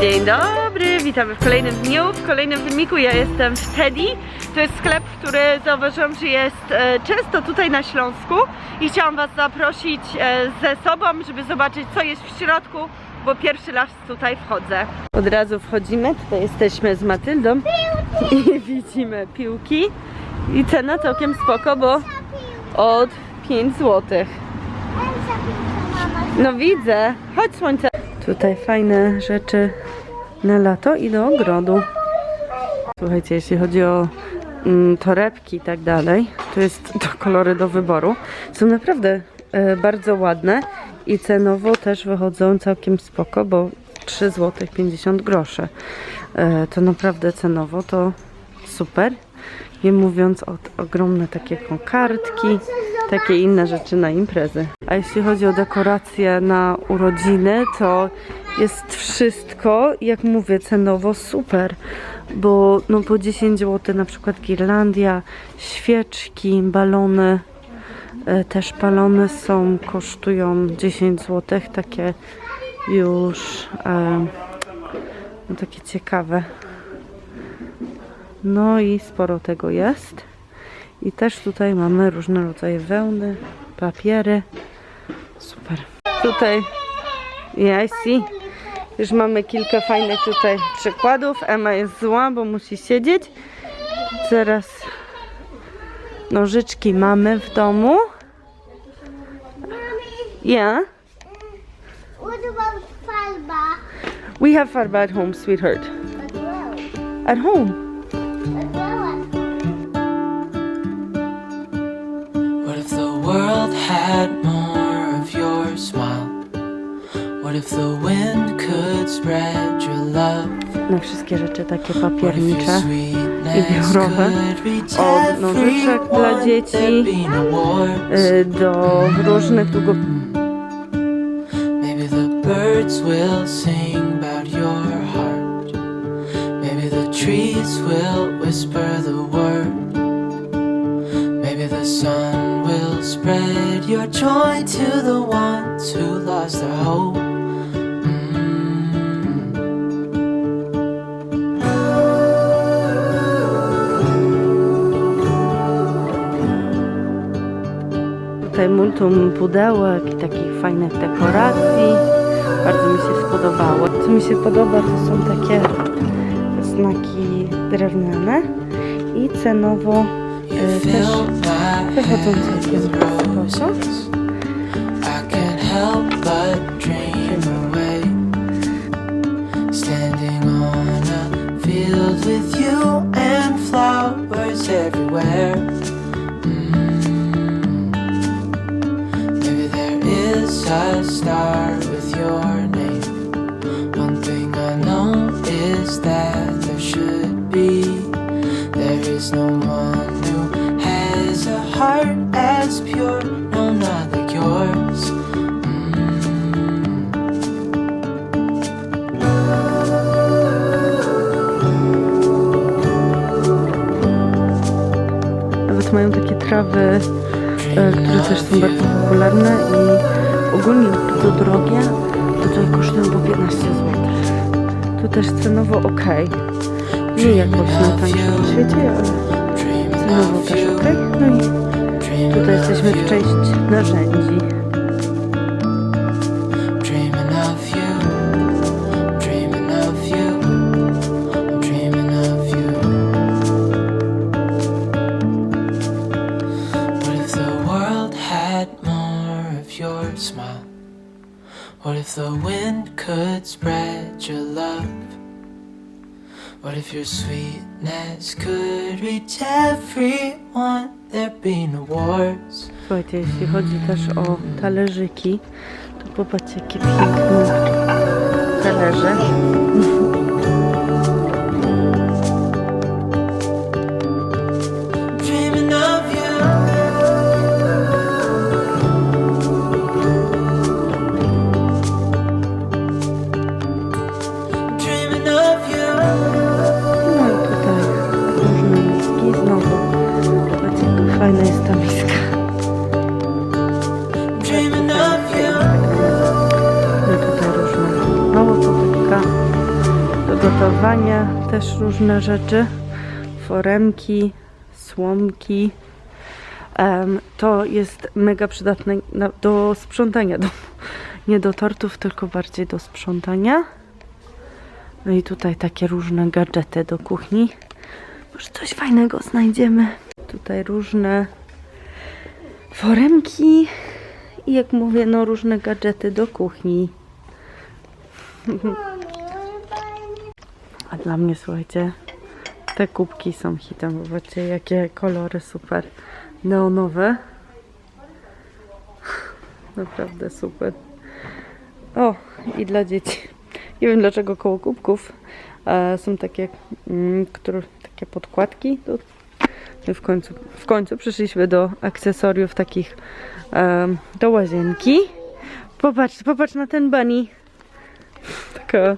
Dzień dobry, witamy w kolejnym dniu, w kolejnym filmiku. Ja jestem w Teddy. To jest sklep, który zauważyłam, że jest e, często tutaj na Śląsku i chciałam Was zaprosić e, ze sobą, żeby zobaczyć co jest w środku, bo pierwszy raz tutaj wchodzę. Od razu wchodzimy, tutaj jesteśmy z Matyldą i widzimy piłki i cena całkiem spoko, bo od 5 złotych. No widzę. Chodź słońce. Tutaj fajne rzeczy na lato i do ogrodu. Słuchajcie, jeśli chodzi o mm, torebki i tak dalej, to jest to kolory do wyboru. Są naprawdę e, bardzo ładne i cenowo też wychodzą całkiem spoko, bo 3 zł 50 groszy. To naprawdę cenowo to super. Nie mówiąc o ogromne takie kokardki, takie inne rzeczy na imprezy. A jeśli chodzi o dekoracje na urodziny, to jest wszystko, jak mówię, cenowo super, bo no po 10 zł na przykład girlandia, świeczki, balony, e, też balony są, kosztują 10 zł, takie już e, no takie ciekawe. No i sporo tego jest. I też tutaj mamy różne rodzaje wełny, papiery. Super. Tutaj, yeah, I. Już mamy kilka fajnych tutaj przykładów. Emma jest zła, bo musi siedzieć. Zaraz nożyczki mamy w domu. Yeah. What about Falba? We have farba at home, sweetheart. At home. Na wszystkie rzeczy takie What if your papiernicze. sweetness biurowe. Od nożyczek dla dzieci, There'd be no wars. y, do różnych długo... Maybe the birds will sing about your heart. Maybe the trees will whisper the word. Maybe the sun will spread your joy to the ones who lost their hope. Tutaj multum pudełek i takich fajnych dekoracji. Bardzo mi się spodobało. Co mi się podoba, to są takie znaki drewniane i cenowo y, też wychodzą całkiem field with you and flowers everywhere. A star with your name. One thing I know is that there should be. There is no one who has a heart as pure, no, not like yours. Nawet mają takie trawy, e, które też są bardzo popularne i ogólnie bardzo drogie. Tutaj kosztują po 15 zł. Tu też cenowo ok. Nie jakoś najtańsze na świecie, ale cenowo też ok. No i tutaj jesteśmy w część narzędzi. Your sweetness could reach everyone? There'd be no wars. Słuchajcie, jeśli chodzi też o talerzyki, to popatrzcie jakie piękne talerze. I tutaj pobudka. przechowywania też różne rzeczy. Foremki, słomki. To jest mega przydatne do sprzątania domu. Nie do tortów, tylko bardziej do sprzątania. No i tutaj takie różne gadżety do kuchni. Może coś fajnego znajdziemy. Tutaj różne foremki i jak mówię, no różne gadżety do kuchni. A dla mnie, słuchajcie, te kubki są hitem. Zobaczcie, jakie kolory super neonowe. Naprawdę super. O, i dla dzieci. Nie wiem dlaczego koło kubków e, są takie, mm, które, takie podkładki. W końcu, w końcu przyszliśmy do akcesoriów takich em, do łazienki. Popatrz, popatrz na ten bunny. Taka.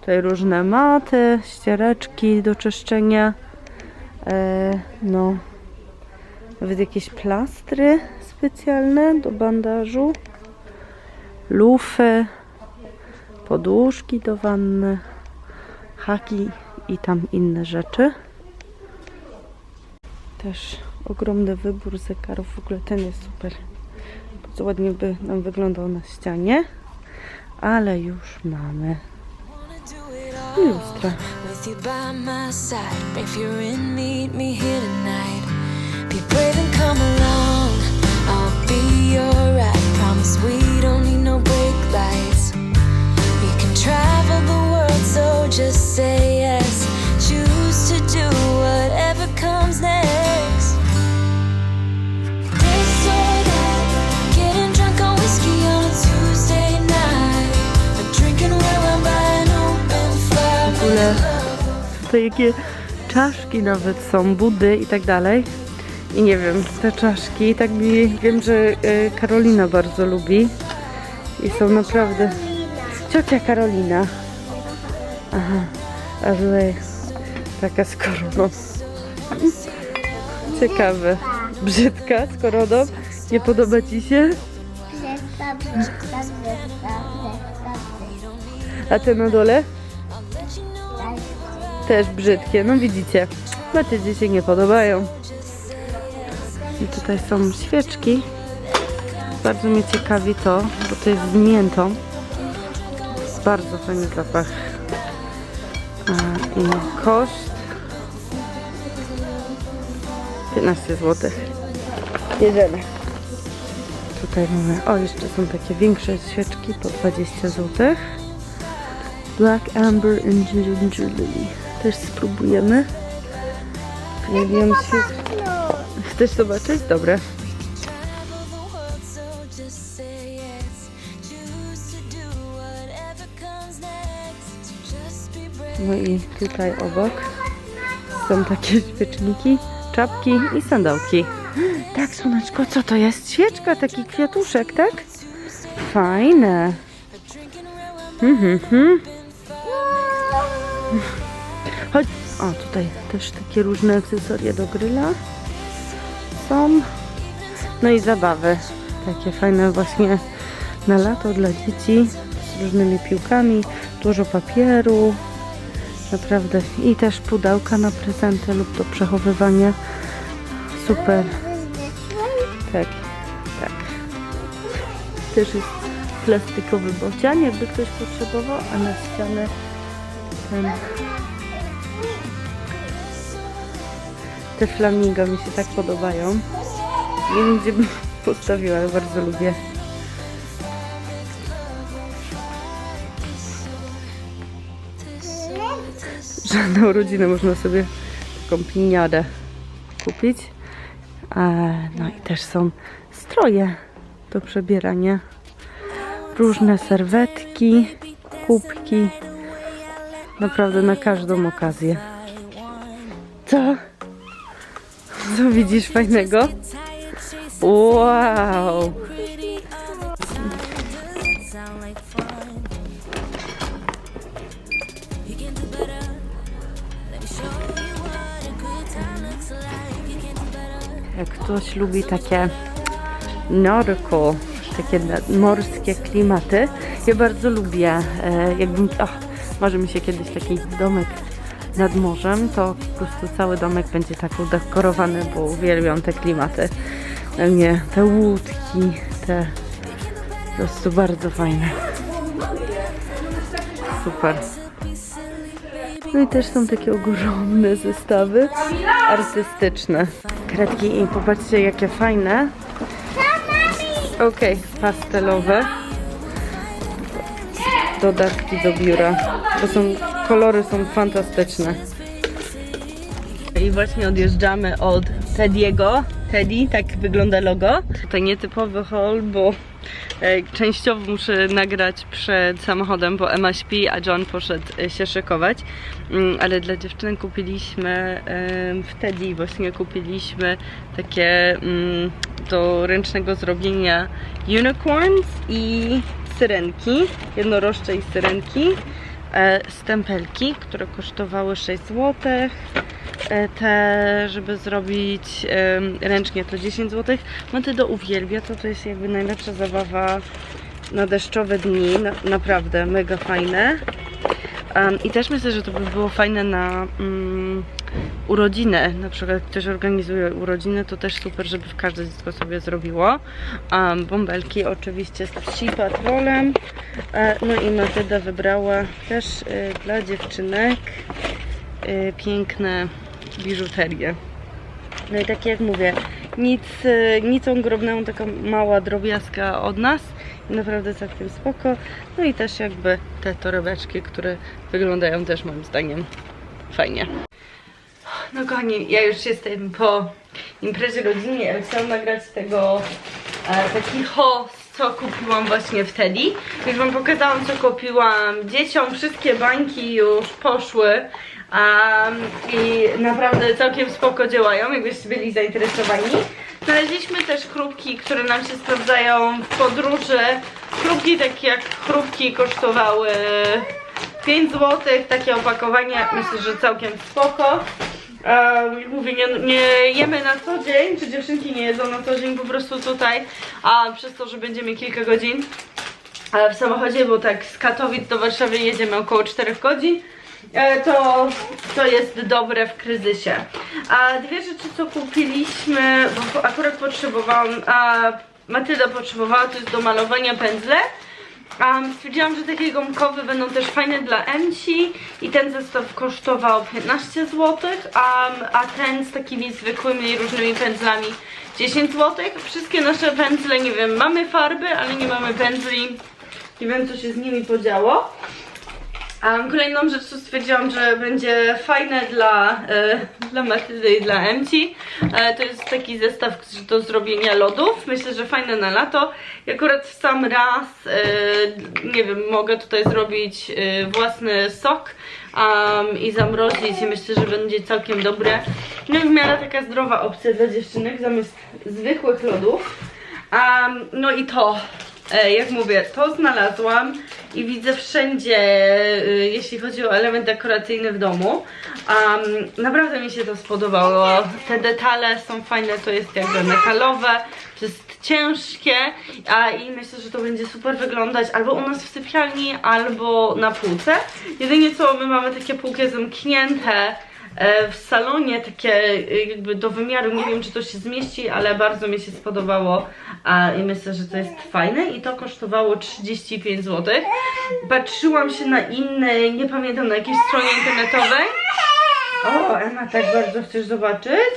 Tutaj różne maty, ściereczki do czyszczenia. E, no. Nawet jakieś plastry specjalne do bandażu. Lufy. Poduszki do wanny. Haki i tam inne rzeczy. Też ogromny wybór zegarów. W ogóle ten jest super. Bardzo ładnie by nam wyglądał na ścianie. Ale już mamy lustra. With you by my side, if tutaj jakie czaszki nawet są, budy i tak dalej. I nie wiem, te czaszki, tak mi wiem, że e, Karolina bardzo lubi. I są naprawdę. Ciocia Karolina. Aha, a tutaj taka z koroną. Ciekawe. Brzydka z koroną. Nie podoba ci się? Brzydka, brzydka, brzydka, brzydka, A te na dole? Też brzydkie, no widzicie. Macie dzieci nie podobają. I tutaj są świeczki. Bardzo mnie ciekawi to, bo to jest z miętą. Bardzo fajny zapach. I koszt 15 zł. Jedziemy. Tutaj mamy, o jeszcze są takie większe świeczki po 20 zł. Black Amber and Ginger Lily. Też spróbujemy. Pojawiłam się. Chcesz zobaczyć? Dobre. No i tutaj obok są takie świeczniki, czapki i sandałki. Tak, słoneczko, co to jest? Świeczka, taki kwiatuszek, tak? Fajne. Mhm, mhm. O, tutaj też takie różne akcesoria do gryla są. No i zabawy. Takie fajne właśnie na lato dla dzieci z różnymi piłkami, dużo papieru. Naprawdę. I też pudełka na prezenty lub do przechowywania. Super. Tak, tak. Też jest plastikowy bocian, jakby ktoś potrzebował, a na ścianę ten... Te flamingo mi się tak podobają. Nie wiem, gdzie bym postawiła, ale bardzo lubię. że na urodziny można sobie taką piniadę kupić. E, No i też są stroje do przebierania. Różne serwetki, kubki. Naprawdę na każdą okazję. Co? Co widzisz fajnego? Wow! Jak ktoś lubi takie nautical, takie morskie klimaty, ja bardzo lubię. E, jakbym, ach, marzy mi się kiedyś taki domek nad morzem, to po prostu cały domek będzie tak udekorowany, bo uwielbiam te klimaty. Dla mnie te łódki, te po prostu bardzo fajne. Super. No i też są takie ogromne zestawy artystyczne. Kredki i popatrzcie jakie fajne. Okej, pastelowe. Dodatki do biura. To są, kolory są fantastyczne. I właśnie odjeżdżamy od Tediego. Teddy, tak wygląda logo. Tutaj nietypowy haul, bo e, częściowo muszę nagrać przed samochodem, bo Emma śpi, a John poszedł e, się szykować. Mm, ale dla dziewczyny kupiliśmy w Teddy właśnie kupiliśmy takie mm, do ręcznego zrobienia unicorns i syrenki, jednorożcze i syrenki stempelki, które kosztowały 6 zł. E, Te, żeby zrobić ręcznie, to 10 zł. Matydo uwielbia, to to jest jakby najlepsza zabawa na deszczowe dni. Na, naprawdę, mega fajne. I też myślę, że to by było fajne na mm, urodziny. Na przykład ktoś organizuje urodziny, to też super, żeby każde dziecko sobie zrobiło. Um, bąbelki oczywiście z Psi Patrolem. E, no i Matyda wybrała też e, dla dziewczynek e, piękne biżuterię. No i tak jak mówię, nic, e, nic ogromnego, taka mała drobiazga od nas. I naprawdę całkiem spoko. No i też jakby te torebeczki, które wyglądają też moim zdaniem fajnie. No kochani, ja już jestem po imprezie rodzinnej, ale chciałam nagrać tego e, taki host, co kupiłam właśnie wtedy. Już wam pokazałam, co kupiłam dzieciom. Wszystkie bańki już poszły. Um, I naprawdę całkiem spoko działają, jakbyście byli zainteresowani. Znaleźliśmy też chrupki, które nam się sprawdzają w podróży. Chrupki takie jak chrupki kosztowały 5 zł, takie opakowanie, myślę, że całkiem spoko. Um, jak mówię, nie, nie jemy na co dzień, czy dziewczynki nie jedzą na co dzień, po prostu tutaj, a przez to, że będziemy kilka godzin e, w samochodzie, bo tak z Katowic do Warszawy jedziemy około 4 godzin, e, to, to jest dobre w kryzysie. A dwie rzeczy, co kupiliśmy, bo akurat potrzebowałam, a Matylda potrzebowała, to jest do malowania pędzle. Um, stwierdziłam, że takie gumkowe będą też fajne dla Emci i ten zestaw kosztował 15 zł, um, a ten z takimi zwykłymi różnymi pędzlami 10 zł. Wszystkie nasze pędzle, nie wiem, mamy farby, ale nie mamy pędzli. Nie wiem, co się z nimi podziało. Um, kolejną rzecz, co stwierdziłam, że będzie fajne dla, e, dla Matyldy i dla Emci, e, to jest taki zestaw do zrobienia lodów. Myślę, że fajne na lato. I akurat w sam raz, e, nie wiem, mogę tutaj zrobić e, własny sok um, i zamrozić i myślę, że będzie całkiem dobre. No i w miarę taka zdrowa opcja dla dziewczynek zamiast zwykłych lodów. Um, no i to, jak mówię, to znalazłam i widzę wszędzie, y, jeśli chodzi o element dekoracyjny w domu. Um, naprawdę mi się to spodobało. Te detale są fajne, to jest jakby metalowe, to jest ciężkie a, i myślę, że to będzie super wyglądać albo u nas w sypialni, albo na półce. Jedynie co, my mamy takie półki zamknięte, e, w salonie takie e, jakby do wymiaru, nie wiem czy to się zmieści, ale bardzo mi się spodobało a, i myślę, że to jest fajne i to kosztowało 35 zł. Patrzyłam się na inne, nie pamiętam, na jakiejś stronie internetowej. O, Emma, tak bardzo chcesz zobaczyć?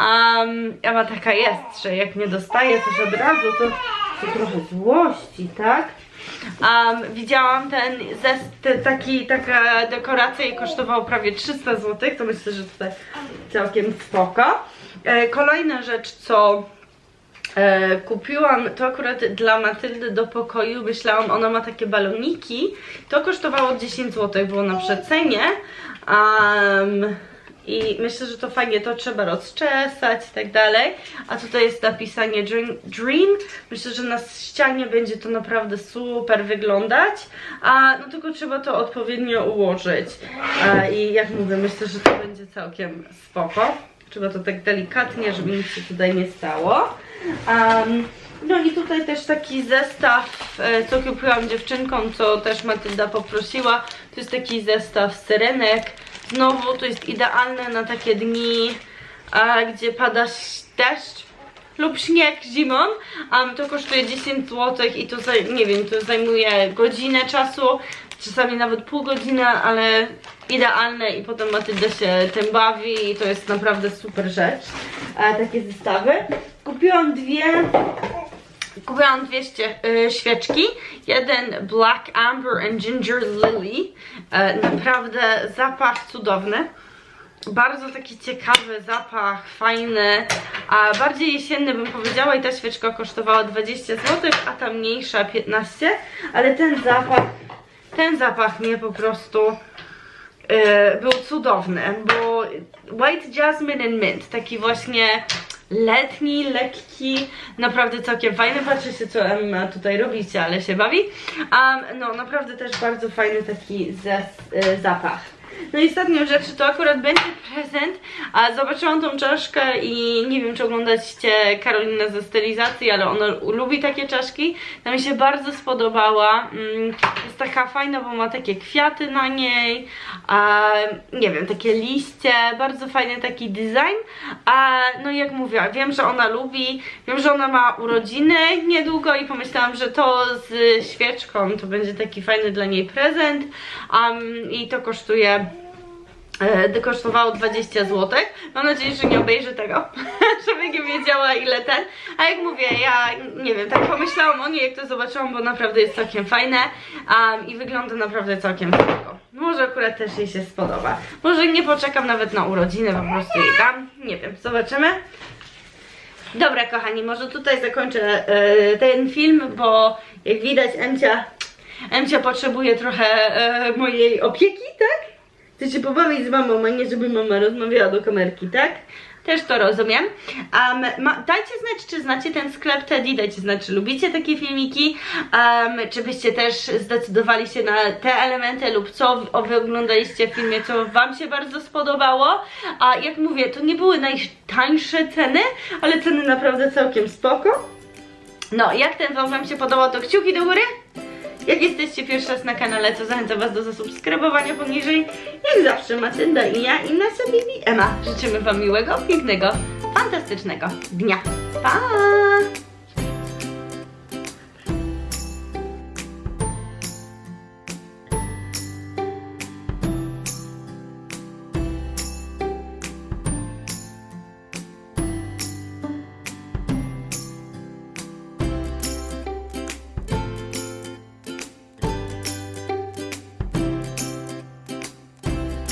Um, Emma taka jest, że jak nie dostaje coś od razu, to, to trochę złości, tak? Um, widziałam ten zest, te, taki, taka dekoracja i kosztował prawie 300 zł, to myślę, że tutaj całkiem spoko. E, kolejna rzecz, co e, kupiłam, to akurat dla Matyldy do pokoju, myślałam, ona ma takie baloniki, to kosztowało 10 zł, było na przecenie. Um, i myślę, że to fajnie, to trzeba rozczesać i tak dalej. A tutaj jest napisanie dream, dream. Myślę, że na ścianie będzie to naprawdę super wyglądać. A no tylko trzeba to odpowiednio ułożyć. A, I jak mówię, myślę, że to będzie całkiem spoko. Trzeba to tak delikatnie, żeby nic się tutaj nie stało. Um, No i tutaj też taki zestaw, e, co kupiłam dziewczynkom, co też Matylda poprosiła. To jest taki zestaw syrenek. Znowu to jest idealne na takie dni, e, gdzie pada deszcz lub śnieg zimą. Um, to kosztuje 10 zł i to, nie wiem, to zajmuje godzinę czasu, czasami nawet pół godziny, ale idealne i potem Matylda się tym bawi i to jest naprawdę super rzecz. E, takie zestawy. Kupiłam dwie Kupiłam 200 y, świeczki. Jeden Black Amber and Ginger Lily. E, naprawdę zapach cudowny. Bardzo taki ciekawy zapach, fajny, a bardziej jesienny bym powiedziała i ta świeczka kosztowała 20 zł, a ta mniejsza 15, ale ten zapach, ten zapach mnie po prostu e, był cudowny, bo White Jasmine and Mint, taki właśnie letni, lekki, naprawdę całkiem fajny. Patrzę się, co Emma tutaj robicie, ale się bawi. Um, no, naprawdę też bardzo fajny taki zes, y, zapach. No i ostatnią rzecz to akurat będzie prezent, a zobaczyłam tą czaszkę i nie wiem czy oglądacie Karolinę ze stylizacji, ale ona lubi takie czaszki. Ta mi się bardzo spodobała. Mm, Jest taka fajna, bo ma takie kwiaty na niej, a, nie wiem, takie liście, bardzo fajny taki design. A no jak mówię, wiem, że ona lubi, wiem, że ona ma urodziny niedługo i pomyślałam, że to z świeczką to będzie taki fajny dla niej prezent. Um, I to kosztuje kosztowało 20 zł. Mam nadzieję, że nie obejrzy tego, żeby nie wiedziała ile ten. A jak mówię, ja nie wiem, tak pomyślałam o niej, jak to zobaczyłam, bo naprawdę jest całkiem fajne um, i wygląda naprawdę całkiem spoko. Może akurat też jej się spodoba. Może nie poczekam nawet na urodziny, po prostu jej dam. Nie wiem, zobaczymy. Dobra, kochani, może tutaj zakończę e, ten film, bo jak widać, Emcia, Emcia potrzebuje trochę e, mojej opieki, tak? Chcę się pobawić z mamą, a nie żeby mama rozmawiała do kamerki, tak? Też to rozumiem. Um, ma, dajcie znać, czy znacie ten sklep Teddy, dajcie znać, czy lubicie takie filmiki, um, czy byście też zdecydowali się na te elementy lub co o, wy oglądaliście w filmie, co wam się bardzo spodobało. A jak mówię, to nie były najtańsze ceny, ale ceny naprawdę całkiem spoko. No, jak ten wam się podobał, to kciuki do góry. Jesteście pierwszy raz na kanale, to zachęcam was do zasubskrybowania poniżej. Jak zawsze Matylda i ja i nasza Bibi Ema. Życzymy wam miłego, pięknego, fantastycznego dnia. Pa!